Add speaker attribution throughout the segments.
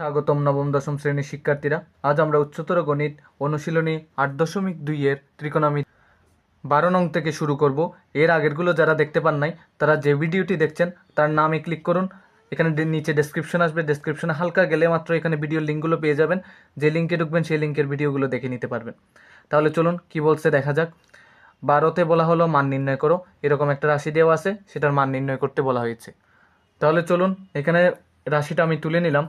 Speaker 1: স্বাগতম নবম, দশম শ্রেণির শিক্ষার্থীরা। আজ আমরা উচ্চতর গণিত অনুশীলনী আট দশমিক দুইয়ের ত্রিকোণামি বারো নং থেকে শুরু করব। এর আগেরগুলো যারা দেখতে পান নাই, তারা যে ভিডিওটি দেখছেন, তার নামে ক্লিক করুন। এখানে নিচে ডেসক্রিপশন আসবে। ডেসক্রিপশনে হালকা গেলে মাত্র এখানে ভিডিওর লিঙ্কগুলো পেয়ে যাবেন। যে লিঙ্কে ঢুকবেন, সেই লিঙ্কের ভিডিওগুলো দেখে নিতে পারবেন। তাহলে চলুন কি বলছে দেখা যাক। বারোতে বলা হলো মান নির্ণয় করো। এরকম একটা রাশি দেওয়া আছে, সেটার মান নির্ণয় করতে বলা হয়েছে। তাহলে চলুন, এখানে রাশিটা আমি তুলে নিলাম।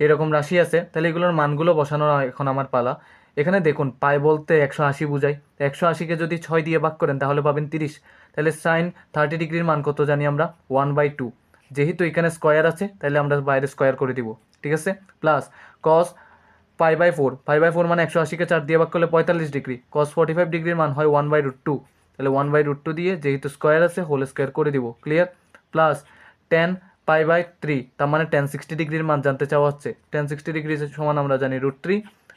Speaker 1: এরকম রাশি আছে, তাহলে এগুলোর মানগুলো বসানোর এখন আমার পালা। এখানে দেখুন পাই বলতে একশো আশি বুঝাই। একশো আশিকে যদি ছয় দিয়ে ভাগ করেন, তাহলে পাবেন তিরিশ। তাহলে সাইন থার্টি ডিগ্রির মান কত জানি আমরা? ওয়ান বাই টু যেহেতু এখানে স্কোয়ার আছে, তাহলে আমরা বাইরে স্কোয়ার করে দিব। ঠিক আছে? Plus cos pi by four five by four মানে একশো আশিকে চার দিয়ে ভাগ করলে পঁয়তাল্লিশ ডিগ্রি। কস ফর্টি ফাইভ ডিগ্রির মান হয় ওয়ান বাই রুট টু তাহলে ওয়ান বাই রুট টু দিয়ে যেহেতু স্কোয়ার আছে হোল স্কোয়ার করে দিব। Clear plus tan pi by three তার মানে টেন সিক্সটি ডিগ্রির মান জানতে চাওয়া হচ্ছে। টেন সিক্সটি ডিগ্রি সমান আমরা জানি রুট থ্রি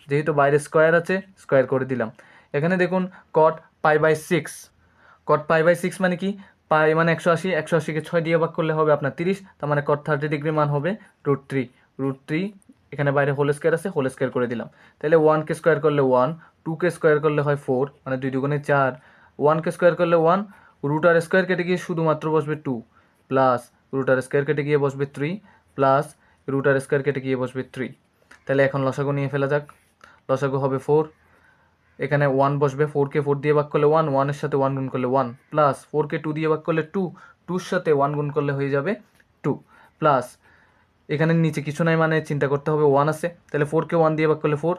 Speaker 1: যেহেতু বাইরে স্কোয়ার আছে স্কোয়ার করে দিলাম। এখানে দেখুন cot pi by six cot pi by six মানে কি? পাই মানে একশো আশি, একশো আশিকে ছয় দিয়ে ভাগ করলে হবে আপনার তিরিশ, তার মানে কট থার্টি ডিগ্রি মান হবে রুট থ্রি রুট থ্রি এখানে বাইরে হোল স্কোয়ার আছে হোল স্কোয়ার করে দিলাম। তাহলে ওয়ানকে স্কোয়ার করলে ওয়ান টুকে স্কোয়ার করলে হয় ফোর মানে দুই দুগুণে চার। ওয়ানকে স্কোয়ার করলে ওয়ান রুট আর স্কোয়ার কেটে গিয়ে শুধুমাত্র বসবে টু প্লাস রুট আর স্কোয়ার কেটে গিয়ে বসবে থ্রি প্লাস রুটার স্কোয়ার কেটে গিয়ে বসবে থ্রি তাহলে এখন লসাগু নিয়ে ফেলা যাক। লসাগু হবে ফোর এখানে ওয়ান বসবে। ফোরকে ফোর দিয়ে ভাগ করলে ওয়ান ওয়ানের সাথে ওয়ান গুণ করলে ওয়ান প্লাস ফোরকে টু দিয়ে ভাগ করলে টু টুর সাথে ওয়ান গুণ করলে হয়ে যাবে টু প্লাস এখানে নিচে কিছু নাই মানে চিন্তা করতে হবে ওয়ান আছে। তাহলে ফোরকে ওয়ান দিয়ে ভাগ করলে ফোর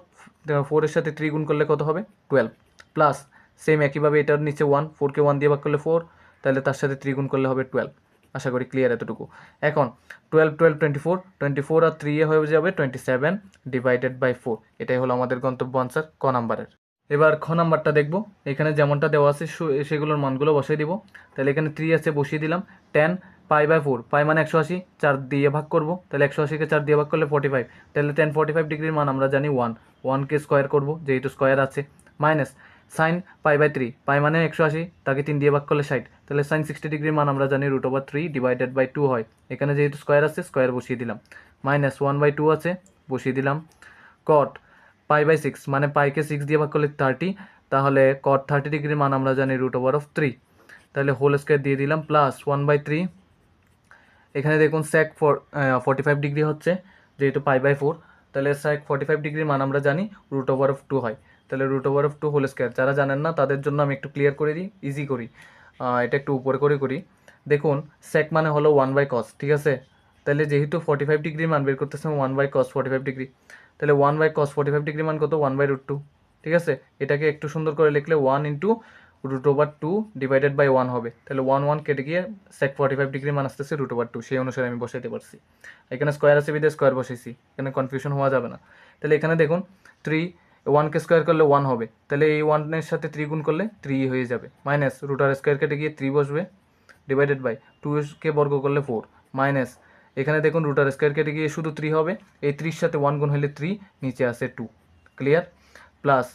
Speaker 1: ফোরের সাথে থ্রি গুণ করলে কত হবে? টুয়েলভ প্লাস সেম একইভাবে এটার নিচে ওয়ান ফোরকে ওয়ান দিয়ে ভাগ করলে ফোর তাহলে তার সাথে থ্রি গুণ করলে হবে টুয়েলভ আশা করি ক্লিয়ার এতটুকু। এখন twelve twelve twenty four twenty four আর থ্রি এ হয়ে যাবে twenty seven divided by four এটাই হলো আমাদের গন্তব্য আনসার ক নাম্বারের এবার খ নাম্বারটা দেখব। এখানে যেমনটা দেওয়া আছে সেগুলোর মানগুলো বসিয়ে দিব। তাহলে এখানে থ্রি আছে, বসিয়ে দিলাম। Tan pi by four pi মানে একশো আশি, চার দিয়ে ভাগ করব। তাহলে একশো আশিকে চার দিয়ে ভাগ করলে ফোর্টি ফাইভ তাহলে টেন ফোর্টি ফাইভ ডিগ্রির মান আমরা জানি ওয়ান ওয়ানকে স্কোয়ার করব, যেহেতু স্কোয়ার আছে। Minus sine pi by three pi মানে একশো আশি, তাকে তিন দিয়ে ভাগ করলে ষাট। তাহলে সাইন সিক্সটি ডিগ্রির মান আমরা জানি root over three divided by two হয়। এখানে যেহেতু স্কোয়ার আছে স্কোয়ার বসিয়ে দিলাম। মাইনাস ওয়ান বাই টু আছে, বসিয়ে দিলাম। কট পাই বাই সিক্স মানে পাইকে সিক্স দিয়ে ভাগ করলে থার্টি তাহলে কট থার্টি ডিগ্রির মান আমরা জানি রুট ওভার অফ থ্রি তাহলে হোল স্কোয়ার দিয়ে দিলাম প্লাস ওয়ান বাই থ্রি এখানে দেখুন sec four forty five degree হচ্ছে, যেহেতু পাই বাই ফোর তাহলে স্যাক ফর্টি ফাইভ ডিগ্রির মান আমরা জানি রুট ওভার অফ টু হয়। তাহলে root over of two whole square যারা জানেন না, তাদের জন্য আমি একটু ক্লিয়ার করে দিই ইজি করি। এটা একটু উপরে করে করি। দেখুন স্যাক মানে হলো ওয়ান বাই কস ঠিক আছে? তাহলে যেহেতু ফর্টি ফাইভ ডিগ্রি মান বের করতেছে one by cos forty five degree তাহলে one by cos forty five degree মান কত? ওয়ান বাই রুট টু ঠিক আছে? এটাকে একটু সুন্দর করে লিখলে one into root over two divided by one হবে। তাহলে ওয়ান ওয়ান কেটে গিয়ে সেক ফর্টি ফাইভ ডিগ্রি মান আসতেছে রুট ওভার টু সেই অনুসারে আমি বসাইতে পারছি। এখানে স্কোয়ার আছে বিদে স্কোয়ার বসেছি এখানে কনফিউশন হওয়া যাবে না। তাহলে এখানে দেখুন থ্রি ওয়ানকে স্কোয়ার করলে ওয়ান হবে। তাহলে এই ওয়ানের সাথে থ্রি গুণ করলে থ্রি হয়ে যাবে। মাইনাস রুট স্কোয়ার কেটে গিয়ে থ্রি বসবে ডিভাইডেড বাই টুকে বর্গ করলে ফোর মাইনাস এখানে দেখুন রুট স্কোয়ার কেটে গিয়ে শুধু থ্রি হবে, এই থ্রির সাথে ওয়ান গুণ হলে থ্রি নিচে আসে টু ক্লিয়ার প্লাস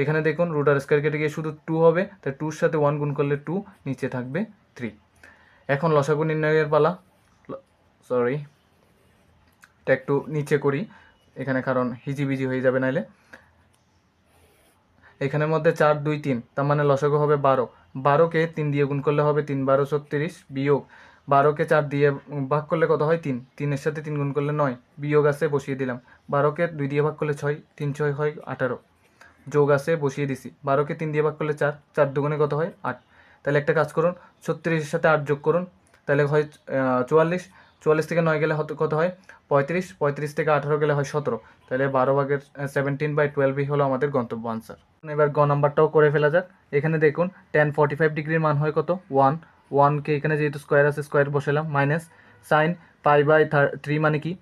Speaker 1: এখানে দেখুন রুট স্কোয়ার কেটে গিয়ে শুধু টু হবে তাই টুর সাথে ওয়ান গুণ করলে টু নিচে থাকবে থ্রি এখন লসাগু নির্ণয়ের পালা। সরি এটা একটু নিচে করি, এখানে কারণ হিজিবিজি হয়ে যাবে নাইলে। এখানের মধ্যে চার, দুই, তিন, তার মানে লসাগু হবে বারো। বারোকে তিন দিয়ে গুণ করলে হবে তিন, বারো, ছত্রিশ, বিয়োগ। বারোকে চার দিয়ে ভাগ করলে কত হয়? তিন। তিনের সাথে তিন গুণ করলে নয়, বিয়োগ আছে, বসিয়ে দিলাম। বারোকে দুই দিয়ে ভাগ করলে ছয়, তিন, ছয় হয় আঠারো। যোগ আছে, বসিয়ে দিছি। বারোকে তিন দিয়ে ভাগ করলে চার চার দুগুণে কত হয়? আট। তাহলে একটা কাজ করুন, ছত্রিশের সাথে আট যোগ করুন, তাহলে হয় চুয়াল্লিশ। চুয়াল্লিশ থেকে নয় গেলে কত হয়? পঁয়ত্রিশ। পঁয়ত্রিশ থেকে আঠারো গেলে হয় সতেরো। তাহলে বারো ভাগের সেভেন্টিন বাই টুয়েলভই হলো আমাদের গন্তব্য আনসার এবার গ নাম্বারটাও করে ফেলা যাক। এখানে দেখুন টেন ফর্টি ফাইভ ডিগ্রির মান হয় কত? ওয়ান ওয়ানকে এখানে যেহেতু স্কোয়ার আছে স্কোয়ার বসালাম minus sine pi by three মানে কি?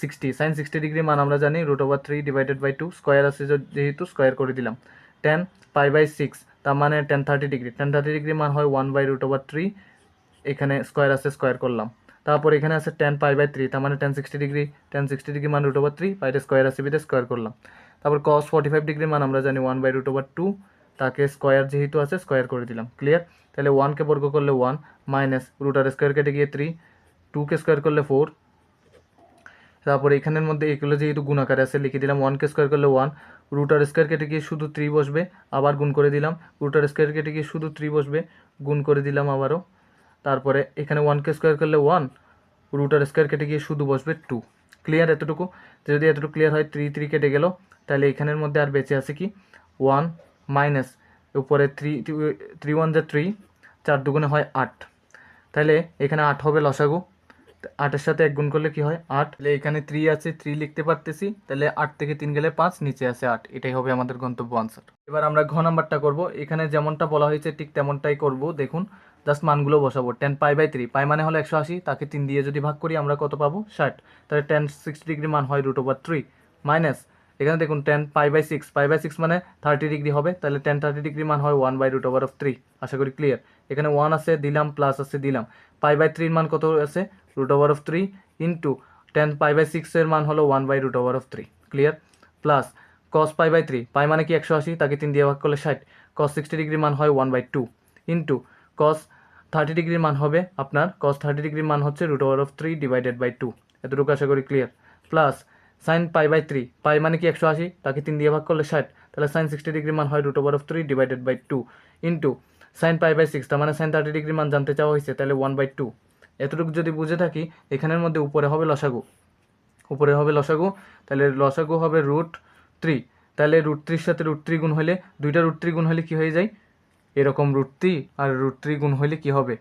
Speaker 1: সিক্সটি সাইন সিক্সটি ডিগ্রি মান আমরা জানি root over three divided by two square আছে যেহেতু স্কোয়ার করে দিলাম। টেন পাই বাই সিক্স তার মানে tan thirty degree tan thirty degree মান হয় one by root over three এখানে স্কোয়ার আছে স্কোয়ার করলাম। তারপর এখানে আছে টেন পাই বাই থ্রি তার মানে tan sixty degree tan sixty degree মানে রুট ওভার থ্রি বাইরে স্কোয়ার আছে বিদে স্কোয়ার করলাম। তারপর কস ফর্টি ফাইভ ডিগ্রি মান আমরা জানি one by root over two তাকে স্কোয়ার যেহেতু আছে স্কোয়ার করে দিলাম ক্লিয়ার তাহলে ওয়ানকে বর্গ করলে ওয়ান মাইনাস রুট আর স্কোয়ার কেটে গিয়ে থ্রি টুকে স্কোয়ার করলে ফোর তারপরে এখানের মধ্যে এগুলো যেহেতু গুণ গুণাকারে আছে, লিখে দিলাম ওয়ানকে স্কোয়ার করলে ওয়ান রুটার স্কোয়ার কেটে গিয়ে শুধু থ্রি বসবে, আবার গুণ করে দিলাম রুটার স্কোয়ার কেটে গিয়ে শুধু থ্রি বসবে, গুণ করে দিলাম আবারও তারপরে এখানে ওয়ানকে স্কোয়ার করলে ওয়ান রুটার স্কোয়ার কেটে গিয়ে শুধু বসবে টু ক্লিয়ার এতটুকু? যদি এতটুকু ক্লিয়ার হয় থ্রি থ্রি কেটে গেল, তাহলে এখানের মধ্যে আর বেঁচে আছে কি? ওয়ান মাইনাস উপরে থ্রি থ্রি ওয়ান যা থ্রি চার দুগুণে হয় আট। তাহলে এখানে আট হবে লসাগু। আটের সাথে এক গুণ করলে কি হয়? আট। তাহলে এখানে থ্রি আছে থ্রি লিখতে পারতেছি। তাহলে আট থেকে তিন গেলে পাঁচ, নিচে আছে আট। এটাই হবে আমাদের গন্তব্য আনসার এবার আমরা ঘ নাম্বারটা করব। এখানে যেমনটা বলা হয়েছে, ঠিক তেমনটাই করব। দেখুন জাস্ট মানগুলো বসাবো। Tan pi by three pi মানে হলো একশো আশি। তাকে তিন দিয়ে যদি ভাগ করি, আমরা কত পাবো? ষাট। তাহলে টেন সিক্স ডিগ্রি মান হয় রুট ওভার থ্রি মাইনাস এখানে দেখুন tan pi by six pi by six মানে থার্টি ডিগ্রি হবে। তাহলে টেন থার্টি ডিগ্রি মান হয় one by root over of three আশা করি ক্লিয়ার এখানে ওয়ান আছে, দিলাম প্লাস আছে, দিলাম। পাই বাই থ্রির মান কত আছে? Root over of three into tan pi by সিক্সের মান হলো one by root over of three clear plus cos pi by three pi মানে কি একশো আশি? তাকে তিন দিয়ে ভাগ করলে ষাট। কস সিক্সটি ডিগ্রি মান হয় one by two into cos thirty ডিগ্রির মান হবে আপনার। কস থার্টি ডিগ্রির মান হচ্ছে root over of three divided by two এতটুকু আশা করি clear plus sine pi by three pi মানে কি একশো আশি? তাকে তিন দিয়ে ভাগ করলে ষাট। তাহলে সাইন সিক্সটি ডিগ্রি মান হয় root over of three divided by two into sine pi by six তার মানে সাইন থার্টি ডিগ্রি মান জানতে চাওয়া হয়েছে, তাহলে ওয়ান বাই টু এতটুকু যদি বুঝে থাকি, এখানের মধ্যে উপরে হবে লসাগু। উপরে হবে লসাগু, তাহলে লসাগু হবে রুট থ্রি তাহলে রুট থ্রির সাথে রুট থ্রি গুণ হলে, দুইটা রুট থ্রি গুণ হলে কি হয়ে যায়? এরকম রুট থ্রি আর রুট থ্রি গুণ হলে কি হবে?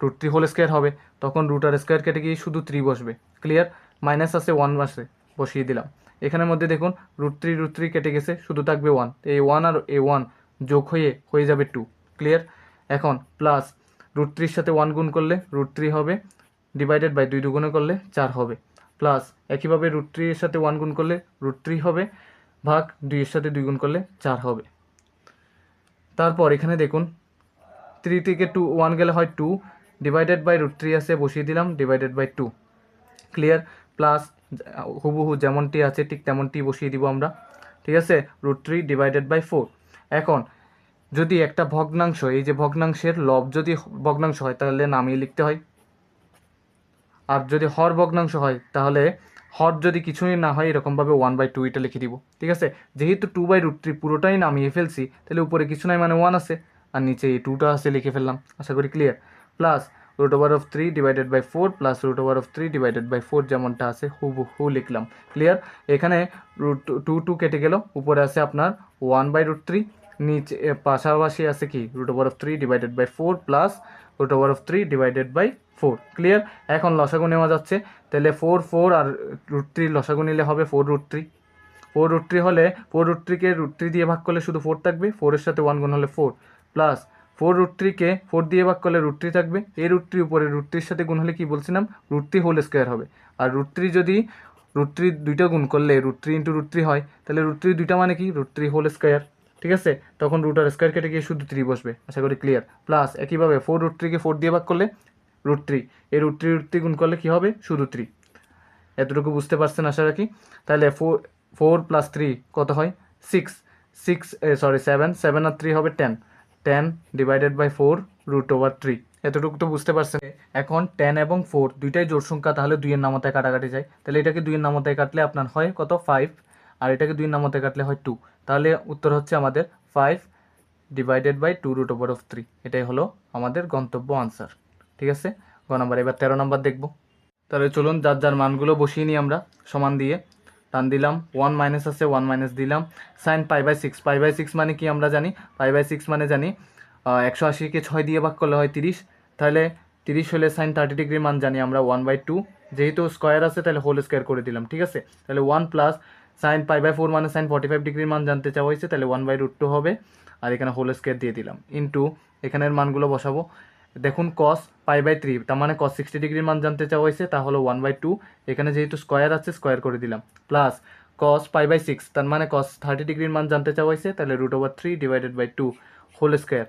Speaker 1: রুট থ্রি হোল স্কোয়ার হবে। তখন রুট আর স্কোয়ার কেটে গিয়ে শুধু থ্রি বসবে। ক্লিয়ার মাইনাস আছে ওয়ান আসে বসিয়ে দিলাম। এখানের মধ্যে দেখুন রুট থ্রি রুট থ্রি কেটে গেছে, শুধু থাকবে ওয়ান এই ওয়ান আর এ ওয়ান যোগ হয়ে হয়ে যাবে টু ক্লিয়ার এখন প্লাস রুট থ্রির সাথে ওয়ান গুণ করলে রুট থ্রি হবে ডিভাইডেড বাই দুই দুগুণে করলে চার হবে। প্লাস একইভাবে রুট থ্রির সাথে ওয়ান গুণ করলে রুট থ্রি হবে, ভাগ দুইয়ের সাথে দুই গুণ করলে চার হবে। তারপর এখানে দেখুন থ্রি থেকে টু ওয়ান গেলে হয় two divided by root three আছে, বসিয়ে দিলাম divided by two clear plus হুবহু যেমনটি আছে, ঠিক তেমনটি বসিয়ে দিব আমরা। ঠিক আছে? Root three divided by four এখন যদি একটা ভগ্নাংশ, এই যে ভগ্নাংশের লব যদি ভগ্নাংশ হয়, তাহলে নামিয়ে লিখতে হয়। আর যদি হর ভগ্নাংশ হয়, তাহলে হর যদি কিছুই না হয়, এরকমভাবে ওয়ান বাই টু এটা লিখে দিব। ঠিক আছে? যেহেতু টু বাই রুট থ্রি পুরোটাই নামিয়ে ফেলছি, তাহলে উপরে কিছু নাই মানে ওয়ান আছে। আর নিচে এই টুটা আছে লিখে ফেললাম, আশা করি clear plus root over of three divided by four plus root over of three divided by four যেমনটা আছে হু হু লিখলাম। ক্লিয়ার এখানে রুট টু টু কেটে গেল, উপরে আছে আপনার ওয়ান বাই রুট থ্রি নিচে পাশাপাশি আছে কি root over of three divided by four plus root over of three divided by four clear এখন লসাগু নেওয়া যাচ্ছে তাহলে ফোর ফোর আর রুট থ্রি লসাগু নিলে হবে four root three four root three হলে ফোর রুট থ্রিকে রুট থ্রি দিয়ে ভাগ করলে শুধু ফোর থাকবে ফোরের সাথে ওয়ান গুণ হলে ফোর প্লাস ফোর রুট থ্রিকে ফোর দিয়ে ভাগ করলে রুট থ্রি থাকবে এই রুট থ্রি উপরে রুট থ্রির সাথে গুণ হলে কি বলছিলাম রুট থ্রি হোল স্কোয়ার হবে আর রুট থ্রি যদি রুট থ্রি দুইটা গুণ করলে root three into root three হয় তাহলে রুট থ্রি দুইটা মানে কি রুট থ্রি হোল স্কোয়ার ঠিক আছে? তখন রুট আর স্কোয়ার কেটে গিয়ে শুধু থ্রি বসবে, আশা করি ক্লিয়ার প্লাস একইভাবে ফোর রুট থ্রিকে ফোর দিয়ে ভাগ করলে রুট থ্রি এই রুট থ্রি রুট থ্রি গুণ করলে কী হবে? শুধু থ্রি এতটুকু বুঝতে পারছেন আশা রাখি? তাহলে ফোর ফোর প্লাস থ্রি কত হয়? Six six sorry seven seven আর থ্রি হবে ten ten divided by four root over three এতটুকু তো বুঝতে পারছেন? এখন টেন এবং ফোর দুইটাই জোড় সংখ্যা, তাহলে দুইয়ের নামতায় কাটাকাটি যায়। তাহলে এটাকে দুইয়ের নামতায় কাটলে আপনার হয় কত? ফাইভ আর এটাকে দুইয়ের নামতায় কাটলে হয় টু তাহলে উত্তর হচ্ছে আমাদের five divided by two root over of three এটাই হলো আমাদের গন্তব্য আনসার ঠিক আছে? গ নাম্বার, এবার তেরো নাম্বার দেখব। তাহলে চলুন যার যার মানগুলো বসিয়ে নিই আমরা, সমান দিয়ে। টান দিলাম ওয়ান মাইনাস আছে ওয়ান মাইনাস দিলাম। Sine pi by six pi by six মানে কি আমরা জানি? পাই বাই সিক্স মানে জানি একশো আশিকে ছয় দিয়ে ভাগ করলে হয় তিরিশ। তাহলে তিরিশ হলে সাইন থার্টি ডিগ্রির মান জানি আমরা ওয়ান বাই টু যেহেতু স্কোয়ার আছে, তাহলে হোল স্কোয়ার করে দিলাম। ঠিক আছে? তাহলে one plus sine pi by four মানে সাইন ফর্টি ফাইভ ডিগ্রির মান জানতে চাওয়া হয়েছে, তাহলে ওয়ান বাই রুট টু হবে। আর এখানে হোল স্কোয়ার দিয়ে দিলাম। ইন্টু এখানের মানগুলো বসাবো। দেখুন কস পাই বাই থ্রি তার মানে কস সিক্সটি ডিগ্রির মান জানতে চাওয়া হয়েছে, তা হলো ওয়ান বাই টু এখানে যেহেতু স্কোয়ার আছে স্কোয়ার করে দিলাম। Plus cos pi by six তার মানে কস থার্টি ডিগ্রির মান জানতে চাওয়া হয়েছে, তাহলে root over three divided by two whole square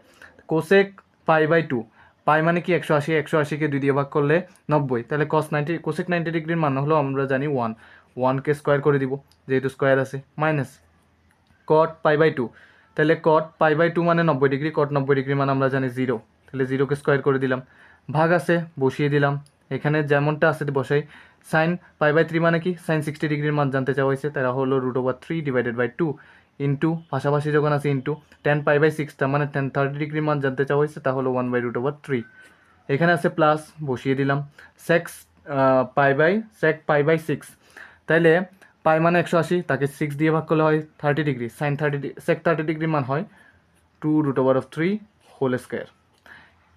Speaker 1: cosec pi by two pi মানে কি একশো আশি, একশো আশিকে দুই দিয়ে ভাগ করলে নব্বই। তাহলে কস নাইনটি কোসেক নাইনটি ডিগ্রির মান হলো, আমরা জানি ওয়ান ওয়ানকে স্কোয়ার করে দিব, যেহেতু স্কোয়ার আছে minus cot pi by two তাহলে কট পাই বাই টু মানে নব্বই ডিগ্রি কট নব্বই ডিগ্রি মানে আমরা জানি জিরো তাহলে জিরোকে স্কোয়ার করে দিলাম। ভাগ আছে, বসিয়ে দিলাম। এখানে যেমনটা আছে বসাই। সাইন পাই বাই থ্রি মানে কি? সাইন সিক্সটি ডিগ্রির মান জানতে চাওয়া হয়েছে তারা হলো root over three divided by two into পাশাপাশি যখন আছে into tan pi by six তার মানে টেন থার্টি ডিগ্রির মান জানতে চাওয়া হয়েছে, তা হলো one by root over three এখানে আছে প্লাস বসিয়ে দিলাম। Sec pi by sec pi by six তাইলে পাই মানে একশো আশি, তাকে সিক্স দিয়ে ভাগ করলে হয় thirty degree sine thirty sec thirty degree মান হয় two root over of three whole square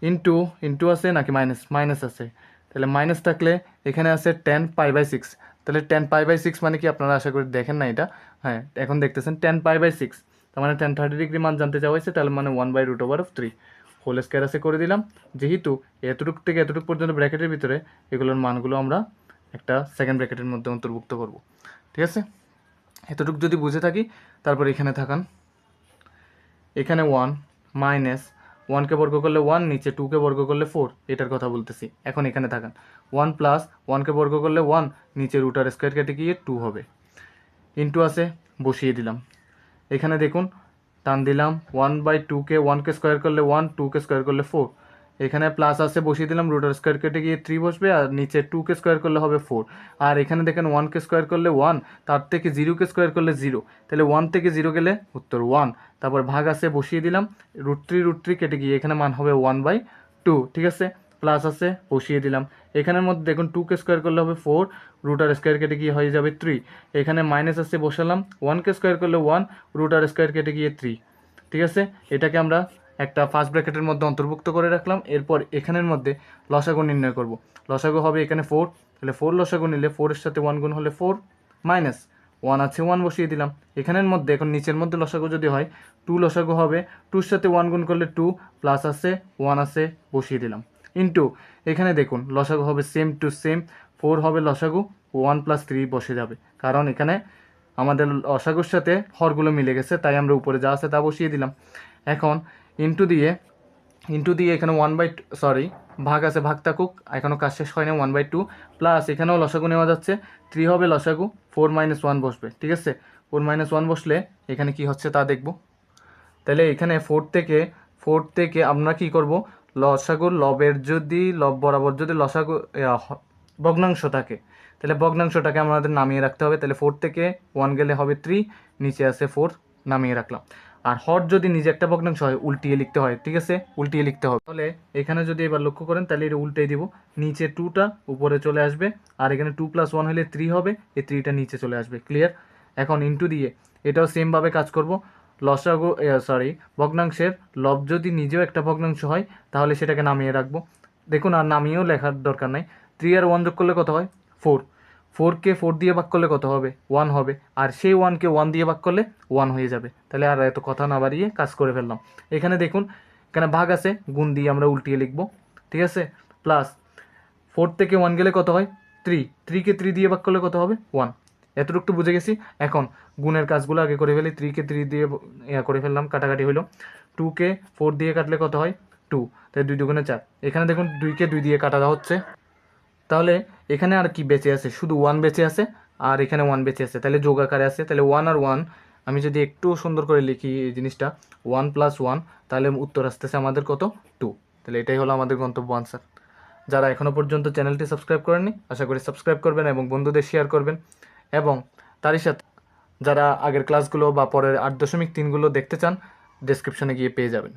Speaker 1: into into আছে নাকি মাইনাস মাইনাস আছে? তাহলে মাইনাস থাকলে এখানে আছে টেন পাই বাই সিক্স তাহলে টেন পাই বাই সিক্স মানে কি আপনারা আশা করি দেখেন না এটা? হ্যাঁ এখন দেখতেছেন টেন পাই বাই সিক্স তার মানে টেন থার্টি ডিগ্রি মান জানতে চাওয়া হয়েছে, তাহলে মানে one by root over of three whole square আছে করে দিলাম। যেহেতু এতটুক থেকে এতটুক পর্যন্ত ব্র্যাকেটের ভিতরে এগুলোর মানগুলো আমরা একটা সেকেন্ড ব্র্যাকেটের মধ্যে অন্তর্ভুক্ত করব, ঠিক আছে? এতটুকু যদি বুঝে থাকি, তারপর এখানে থাকান। এখানে ওয়ান মাইনাস ওয়ানকে বর্গ করলে ওয়ান নিচে টুকে বর্গ করলে ফোর এটার কথা বলতেছি। এখন এখানে থাকান। ওয়ান প্লাস ওয়ানকে বর্গ করলে ওয়ান নিচে রুটার স্কোয়ার কেটে গিয়ে টু হবে। ইন্টু আছে, বসিয়ে দিলাম। এখানে দেখুন, টান দিলাম ওয়ান বাই টুকে ওয়ানকে স্কোয়ার করলে ওয়ান টুকে স্কোয়ার করলে ফোর এখানে প্লাস আছে, বসিয়ে দিলাম রুটার স্কোয়ার কেটে গিয়ে থ্রি বসবে, আর নিচে টুকে স্কোয়ার করলে হবে ফোর আর এখানে দেখেন ওয়ানকে স্কোয়ার করলে ওয়ান তার থেকে জিরোকে স্কোয়ার করলে জিরো তাহলে ওয়ান থেকে জিরো গেলে উত্তর ওয়ান তারপর ভাগ আছে, বসিয়ে দিলাম রুট থ্রি রুট থ্রি কেটে গিয়ে এখানে মান হবে ওয়ান বাই টু ঠিক আছে? প্লাস আছে, বসিয়ে দিলাম। এখানের মধ্যে দেখুন টুকে স্কোয়ার করলে হবে ফোর রুটার স্কোয়ার কেটে গিয়ে হয়ে যাবে থ্রি এখানে মাইনাস আছে, বসালাম ওয়ানকে স্কোয়ার করলে ওয়ান রুটার স্কোয়ার কেটে গিয়ে থ্রি ঠিক আছে? এটাকে আমরা একটা ফার্স্ট ব্র্যাকেটের মধ্যে অন্তর্ভুক্ত করে রাখলাম, এরপর এখানের মধ্যে লসাগু নির্ণয় করব। লসাগু হবে এখানে ফোর তাহলে ফোর লসাগু নিলে ফোরের সাথে ওয়ান গুণ হলে ফোর মাইনাস ওয়ান আছে ওয়ান বসিয়ে দিলাম। এখানের মধ্যে, এখন নিচের মধ্যে লসাগু যদি হয় টু লসাগু হবে টুর সাথে ওয়ান গুণ করলে টু প্লাস আছে ওয়ান আছে, বসিয়ে দিলাম। ইন্টু এখানে দেখুন, লসাগু হবে সেম টু সেম ফোর হবে লসাগু ওয়ান প্লাস থ্রি বসে যাবে। কারণ এখানে আমাদের লসাগুর সাথে হরগুলো মিলে গেছে, তাই আমরা উপরে যা আছে তা বসিয়ে দিলাম। এখন ইন্টু দিয়ে ইন্টু দিয়ে এখানে ওয়ান বাই সরি ভাগ আছে, ভাগ থাকুক এখনও কাজ শেষ হয় না ওয়ান বাই টু প্লাস এখানেও লসাগু নেওয়া যাচ্ছে থ্রি হবে লসাগু ফোর মাইনাস ওয়ান বসবে, ঠিক আছে? ফোর মাইনাস ওয়ান বসলে এখানে কি হচ্ছে তা দেখব। তাহলে এখানে ফোর থেকে ফোর থেকে আমরা কি করব? লসাগুর লবের যদি, লব বরাবর যদি লসাগু ভগ্নাংশ থাকে তাহলে ভগ্নাংশটাকে আমাদের নামিয়ে রাখতে হবে, তাহলে ফোর থেকে ওয়ান গেলে হবে থ্রি নিচে আছে ফোর নামিয়ে রাখলাম। আর হর যদি নিজে একটা ভগ্নাংশ হয়, উল্টিয়ে লিখতে হয়, ঠিক আছে? উল্টিয়ে লিখতে হবে। তাহলে এখানে যদি এবার লক্ষ্য করেন, তাহলে এটা উল্টে দিব। নিচে টুটা উপরে চলে আসবে। আর এখানে টু প্লাস ওয়ান হলে থ্রি হবে। এই থ্রিটা নিচে চলে আসবে। ক্লিয়ার এখন ইন্টু দিয়ে এটাও সেমভাবে কাজ করব। লসাগু সরি ভগ্নাংশের লব যদি নিজেও একটা ভগ্নাংশ হয়, তাহলে সেটাকে নামিয়ে রাখব। দেখুন, আর নামিয়েও লেখার দরকার নাই। থ্রি আর ওয়ান যোগ করলে কত হয়? ফোর ফোরকে ফোর দিয়ে ভাগ করলে কত হবে? ওয়ান হবে। আর সেই ওয়ানকে ওয়ান দিয়ে ভাগ করলে ওয়ান হয়ে যাবে। তাহলে আর এত কথা না বাড়িয়ে কাজ করে ফেললাম। এখানে দেখুন, এখানে ভাগ আছে, গুণ দিয়ে আমরা উল্টিয়ে লিখব। ঠিক আছে? প্লাস ফোর থেকে ওয়ান গেলে কত হয়? থ্রি থ্রিকে থ্রি দিয়ে ভাগ করলে কত হবে? ওয়ান এতটুকু বুঝে গেছি। এখন গুণের কাজগুলো আগে করে ফেলি। থ্রিকে থ্রি দিয়ে ইয়া করে ফেললাম, কাটাকাটি হলো টুকে ফোর দিয়ে কাটলে কত হয়? টু তাই দুই দুগুণে চার। এখানে দেখুন দুইকে দুই দিয়ে কাটা হচ্ছে। তাহলে এখানে আর কি বেঁচে আছে? শুধু ওয়ান বেঁচে আছে আর এখানে ওয়ান বেঁচে আছে। তাহলে যোগ আকারে আছে। তাহলে ওয়ান আর ওয়ান আমি যদি একটু সুন্দর করে লিখি এই জিনিসটা ওয়ান প্লাস ওয়ান তাহলে উত্তর আসতেছে আমাদের কত? টু তাহলে এটাই হলো আমাদের গন্তব্য আনসার যারা এখনও পর্যন্ত চ্যানেলটি সাবস্ক্রাইব করেননি, আশা করি সাবস্ক্রাইব করবেন এবং বন্ধুদের শেয়ার করবেন। এবং তারই সাথে যারা আগের ক্লাসগুলো বা পরের আট দশমিক তিনগুলো দেখতে চান ডেসক্রিপশনে গিয়ে পেয়ে যাবেন।